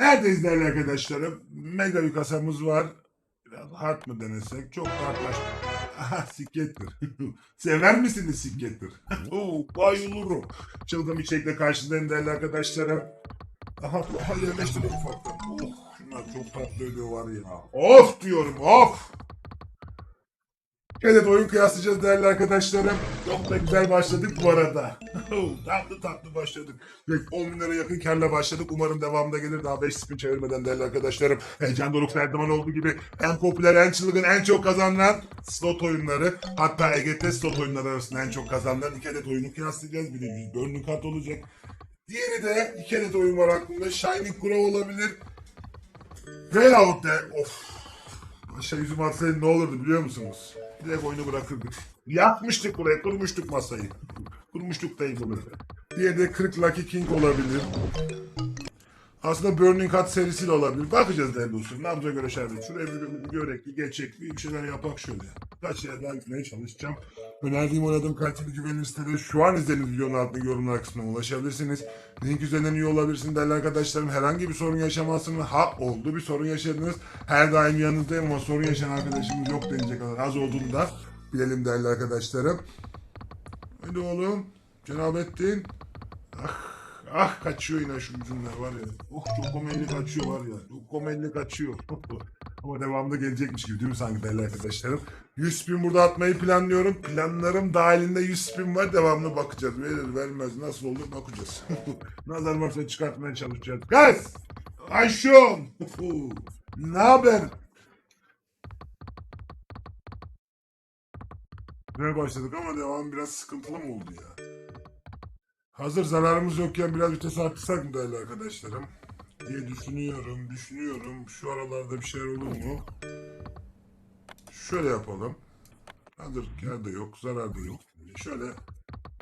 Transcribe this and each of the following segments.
Neredeyiz değerli arkadaşlarım? Mega bir kasamız var. Biraz hard mı denesek? Çok hardlaştı. Aha. Sever misiniz sikettir? Oo, bayılırum. Çılgın bir çekle karşındayım değerli arkadaşlarım. Aha, aha yerleştirdim ufaktan. Oh, şunlar çok tatlı ödüyor var ya. Of diyorum of. Evet oyun kıyaslayacağız değerli arkadaşlarım. Çok da güzel başladık bu arada. tatlı tatlı başladık. Ve 10 bin lira yakın karla başladık. Umarım devamında gelir. Daha 5 spin çevirmeden değerli arkadaşlarım. Heyecan Doruk her zaman olduğu gibi en popüler, en çılgın, en çok kazanılan slot oyunları. Hatta EGT slot oyunları arasında en çok kazanılan iki adet oyunu kıyaslayacağız. Bir de 100 bölümlük kart olacak. Diğeri de iki adet oyun var aklımda. Shining Crow olabilir. Veyahut de of Aşağı yüzüm atsaydı ne olurdu biliyor musunuz? Direkt oyunu bırakırdık. Yakmıştık buraya, kurmuştuk masayı. kurmuştuk table'ı. Diğeri de 40 Lucky King olabilir. Aslında Burning Hut serisi de olabilir. Bakacağız değerli dostum. Nabza göre şerbet. Şuraya bir, bir bir geçecek, bir şeyler yapak şöyle. Kaç yere daha gitmeye çalışacağım. Önerdiğim oynadığım kaliteli güvenilir siteleri şu an izlediğiniz videonun altındaki yorumlar kısmına ulaşabilirsiniz. Link üzerinden üye olabilirsiniz değerli arkadaşlarım. Herhangi bir sorun yaşamazsınız. Ha oldu bir sorun yaşadınız. Her daim yanınızdayım ama sorun yaşayan arkadaşımız yok denecek kadar az olduğunu da bilelim değerli arkadaşlarım. Hadi oğlum. Cenabettin. Ah, ah kaçıyor yine şu cümleler var ya. Oh çok komedli kaçıyor var ya. Çok komedli kaçıyor. Ama devamında gelecekmiş gibi değil mi sanki değerli arkadaşlarım? 100 spin burada atmayı planlıyorum. Planlarım dahilinde 100 spin var. Devamlı bakacağız. Verir vermez nasıl olur bakacağız. Nazar varsa çıkartmaya çalışacağız. Gaz! Ayşon! ne haber? Güzel başladık ama devam biraz sıkıntılı mı oldu ya? Hazır zararımız yokken biraz vites arttırsak mı değerli arkadaşlarım? Diye düşünüyorum, düşünüyorum. Şu aralarda bir şeyler olur mu? Şöyle yapalım. Hazır kar da yok, zarar da yok. Şöyle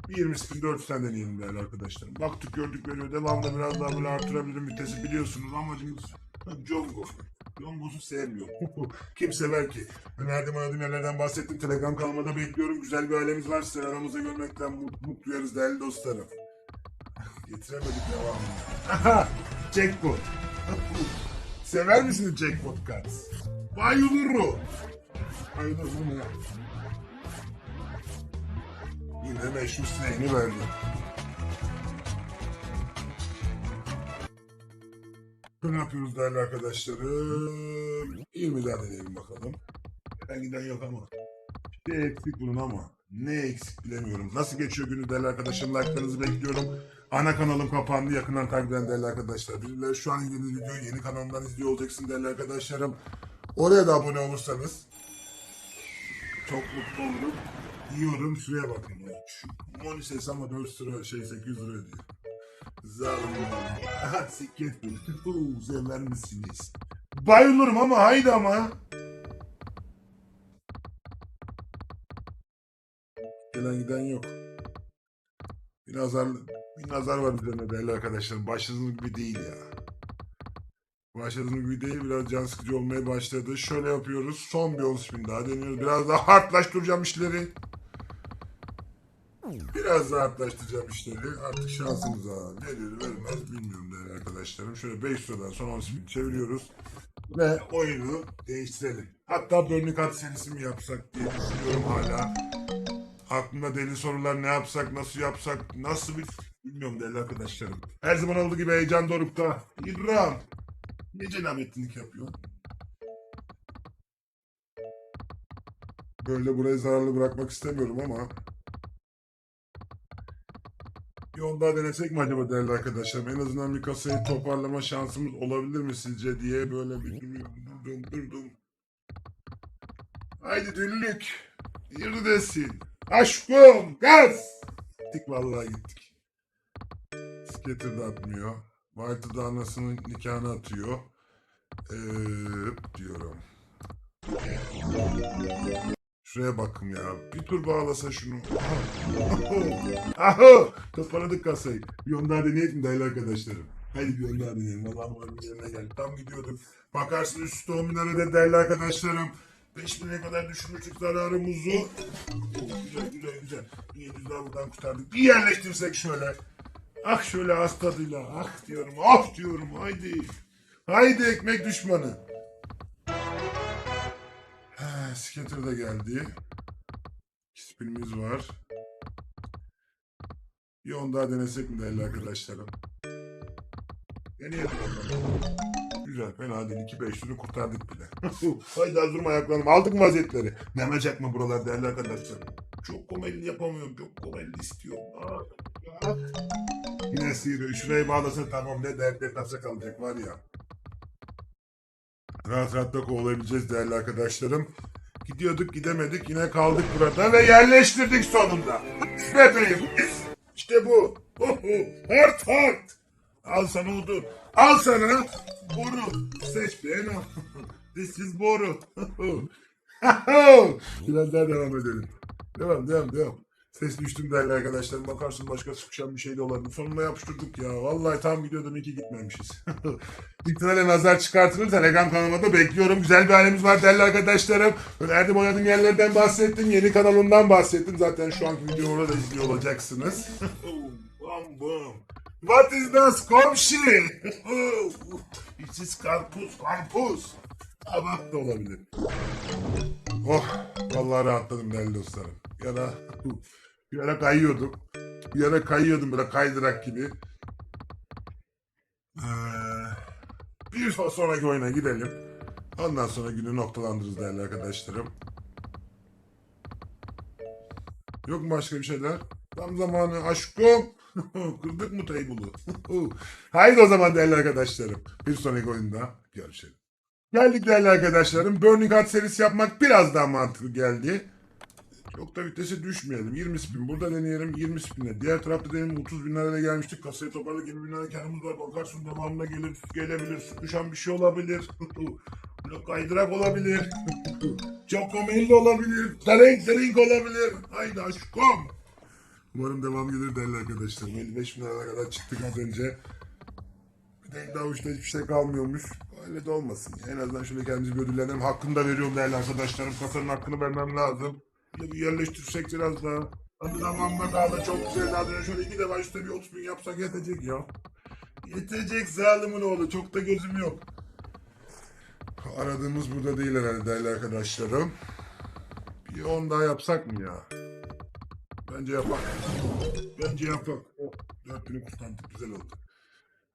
bir 20 spin 4 tane deneyelim değerli arkadaşlarım. Baktık gördük veriyor. Devamda biraz daha böyle artırabilirim vitesi biliyorsunuz. Amacımız Jongo. Jongo'su sevmiyorum. Kim sever ki? Önerdiğim aradığım yerlerden bahsettim. Telegram kanalıma da bekliyorum. Güzel bir ailemiz var. Sizi aramızda görmekten mutluluk duyarız değerli dostlarım. Getiremedik devamını. Jackpot. Sever misiniz Jackpot Cards? Bayılırım. Bayılırım ya. Yine meşhur sineğini verdi. Ne yapıyoruz değerli arkadaşlarım? 20 daha deneyelim bakalım. Ben giden yok ama. Bir eksik bunun ama. Ne eksik bilemiyorum. Nasıl geçiyor günü değerli arkadaşlarım? Like'larınızı bekliyorum. Ana kanalım kapandı. Yakından takip eden değerli arkadaşlar. Birileri şu an izlediğiniz videoyu yeni kanalımdan izliyor olacaksın değerli arkadaşlarım. Oraya da abone olursanız çok mutlu olurum. Yiyorum şuraya bakın ya. Moni ses ama 4 lira şey 800 lira diyor. Zalim. Bu. Uuu sever misiniz? Bayılırım ama haydi ama. Gelen giden yok. Bir nazar, bir nazar var üzerine değerli arkadaşlarım. Başladığınız gibi değil ya. Başladığınız gibi değil. Biraz can sıkıcı olmaya başladı. Şöyle yapıyoruz. Son bir 10 spin daha deniyoruz. Biraz daha hardlaştıracağım işleri. Biraz daha hardlaştıracağım işleri. Artık şansımıza verir vermez bilmiyorum değerli arkadaşlarım. Şöyle 5 liradan son 10 spin çeviriyoruz. Ve oyunu değiştirelim. Hatta Burning Heart serisi mi yapsak diye düşünüyorum hala. Aklımda deli sorular ne yapsak, nasıl yapsak, nasıl bir... Bilmiyorum değerli arkadaşlarım. Her zaman olduğu gibi heyecan dorukta. İrram. Niye cenabettinlik yapıyor? Böyle burayı zararlı bırakmak istemiyorum ama... Bir on daha denesek mi acaba değerli arkadaşlarım? En azından bir kasayı toparlama şansımız olabilir mi sizce diye böyle bir durdum durdum. Haydi düllük. Yürü desin. Aşkım gaz. Gittik vallahi gittik. Skater de atmıyor. White'ı da anasının nikahını atıyor. Ee, diyorum. Şuraya bakın ya. Bir tur bağlasa şunu. Aha. Toparladık kasayı. Bir daha deneyelim değerli arkadaşlarım. Hadi bir daha deneyelim. Allah'ım umarım yerine geldi. Tam gidiyorduk. Bakarsın üstü 10 bin değerli arkadaşlarım. 5000'e kadar düşürmüştük zararımızı. Oh, güzel güzel güzel. 700 daha buradan kurtardık. Bir yerleştirsek şöyle. Ah şöyle az tadıyla. Ah diyorum. Ah diyorum. Haydi. Haydi ekmek düşmanı. Ha, Skater da geldi. Spinimiz var. Bir on daha denesek mi değerli arkadaşlarım? Deneyelim bakalım. Güzel fena değil. 2-5 kurtardık bile. Haydi az durma ayaklarım. Aldık mı vaziyetleri? Memecek mi buralar değerli arkadaşlarım? Çok komedi yapamıyorum. Çok komedi istiyorum. Aa, aa. Yine sıyırıyor. Şurayı bağlasa tamam ne dert etmezse kalacak var ya. Rahat rahat da kovalayabileceğiz değerli arkadaşlarım. Gidiyorduk gidemedik yine kaldık burada ve yerleştirdik sonunda. Bebeğim işte bu. Hart hart. Al sana odun. Al sana boru. Seç beğen. This is boru. Biraz daha devam edelim. Devam devam devam. Ses düştüm değerli arkadaşlar. Bakarsın başka sıkışan bir şey de olabilir. Sonuna yapıştırdık ya. Vallahi tam gidiyordum iki gitmemişiz. İhtimalle nazar çıkartılır. Telegram kanalıma da bekliyorum. Güzel bir halimiz var değerli arkadaşlarım. Önerdim oynadığım yerlerden bahsettim. Yeni kanalımdan bahsettim. Zaten şu anki videoları da izliyor olacaksınız. Bam bam. What is this komşu? It is karpuz karpuz. Kabak da olabilir. Oh vallahi rahatladım değerli dostlarım. Ya da bir ara kayıyordum. Bir ara kayıyordum böyle kaydırak gibi. Ee, bir sonraki oyuna gidelim. Ondan sonra günü noktalandırırız değerli arkadaşlarım. Yok mu başka bir şeyler? Tam zamanı aşkım. Kırdık mı table'ı? Haydi o zaman değerli arkadaşlarım. Bir sonraki oyunda görüşelim. Geldik değerli arkadaşlarım. Burning Heart serisi yapmak biraz daha mantıklı geldi. Çok da vitese düşmeyelim. 20 spin burada deneyelim. 20 spinle. Diğer tarafta deneyelim. 30 bin liraya gelmiştik. Kasayı toparladık. 20 bin liraya kendimiz var. Bakarsın devamına gelir. Gelebilir. Sıkışan bir şey olabilir. Kaydırak olabilir. Çok komedi olabilir. Drink drink olabilir. Haydi aşkım. Umarım devam gelir değerli arkadaşlar. 55 bin liraya kadar çıktık az önce. Bir de daha uçta hiçbir şey kalmıyormuş. Öyle de olmasın. En azından şöyle kendimizi bir ödüllenelim. Hakkını da veriyorum değerli arkadaşlarım. Kasanın hakkını vermem lazım. Böyle bir yerleştirsek biraz daha. Hadi zamanla daha da çok güzel. Da şöyle iki defa üstte bir 30 bin yapsak yetecek ya. Yetecek zalimin oğlu. Çok da gözüm yok. Aradığımız burada değil herhalde değerli arkadaşlarım. Bir 10 daha yapsak mı ya? Bence yapak. Bence yapak. Oh, 4000'i kurtardık. Güzel oldu.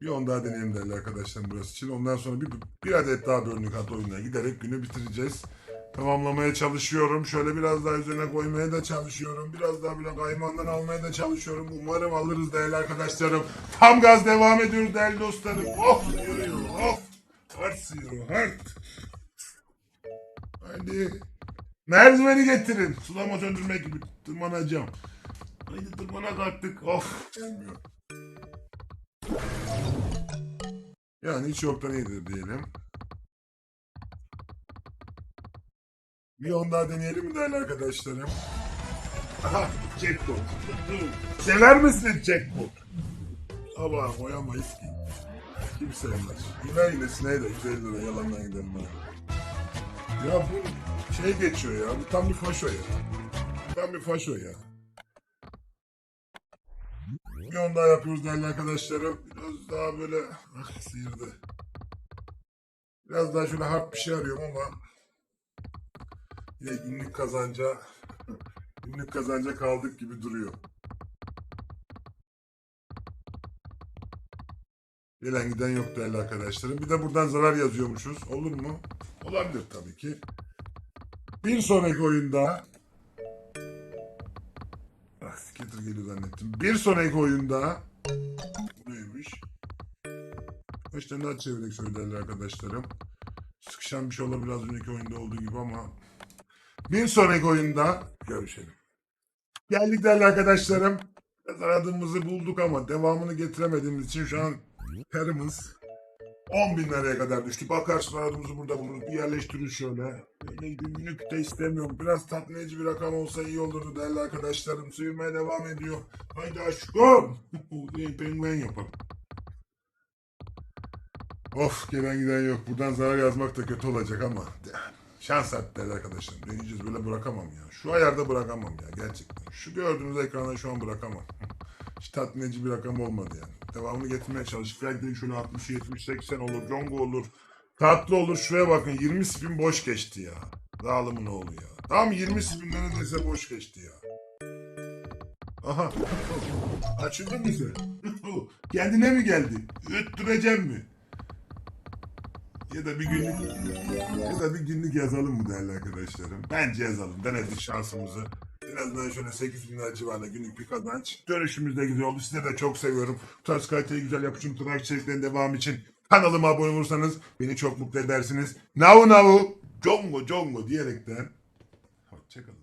Bir 10 daha deneyelim değerli arkadaşlar burası için. Ondan sonra bir, bir adet daha Burning Heart oyununa giderek günü bitireceğiz. Tamamlamaya çalışıyorum. Şöyle biraz daha üzerine koymaya da çalışıyorum. Biraz daha böyle kaymandan almaya da çalışıyorum. Umarım alırız değerli arkadaşlarım. Tam gaz devam ediyoruz değerli dostlarım. Oh yürüyor. Oh. Hard sıyırıyor. Hard. Haydi. Merdiveni getirin. Sulama söndürmek gibi tırmanacağım. Haydi tırmanak artık. Of. Gelmiyor. Yani hiç yoktan iyidir diyelim. Bir on daha deneyelim mi değerli arkadaşlarım? Aha, jackpot. Sever misin jackpot? Ama koyamayız ki. Kim sevmez. Yine yine sineğe de 150 lira yalandan gidelim. Ya bu şey geçiyor ya. Bu tam bir faşo ya. Tam bir faşo ya. Bir on daha yapıyoruz değerli arkadaşlarım. Biraz daha böyle ah, sıyırdı. Biraz daha şöyle hard bir şey arıyorum ama yine günlük kazanca günlük kazanca kaldık gibi duruyor. Gelen giden yok değerli arkadaşlarım. Bir de buradan zarar yazıyormuşuz. Olur mu? Olabilir tabii ki. Bir sonraki oyunda Ah skater geliyor zannettim. Bir sonraki oyunda bu neymiş? Tane daha çevirerek söylerler arkadaşlarım. Sıkışan bir şey olabilir az önceki oyunda olduğu gibi ama bir sonraki oyunda görüşelim. Geldik değerli arkadaşlarım. Aradığımızı bulduk ama devamını getiremediğimiz için şu an karımız 10 bin liraya kadar düştü. Bakarsın aradığımızı burada buluruz. Bir yerleştiririz şöyle. Böyle günlük de istemiyorum. Biraz tatmin bir rakam olsa iyi olurdu değerli arkadaşlarım. Sıyırmaya devam ediyor. Haydi aşkım. Değil, penguen yapalım. Of gelen giden yok. Buradan zarar yazmak da kötü olacak ama. Şans at değerli arkadaşlar. Deneyeceğiz böyle bırakamam ya. Şu ayarda bırakamam ya gerçekten. Şu gördüğünüz ekranda şu an bırakamam. Hiç tatmin edici bir rakam olmadı yani. Devamını getirmeye çalıştık. Belki de şöyle 60, 70, 80 olur. Jongo olur. Tatlı olur. Şuraya bakın 20 spin boş geçti ya. Dağılımın oğlu ya. Tam 20 spin neredeyse boş geçti ya. Aha. Açıldı mı sen? Kendine mi geldi? Öttüreceğim mi? Ya da bir günlük ya da bir günlük yazalım mı değerli arkadaşlarım? Bence yazalım. Denedik şansımızı. En azından şöyle 8 bin lira civarında günlük bir kazanç. Dönüşümüz de güzel oldu. Size de çok seviyorum. Bu tarz kaliteyi güzel yapışım tırnak içeriklerin devamı için kanalıma abone olursanız beni çok mutlu edersiniz. Navu navu, congo congo diyerekten. Hoşçakalın.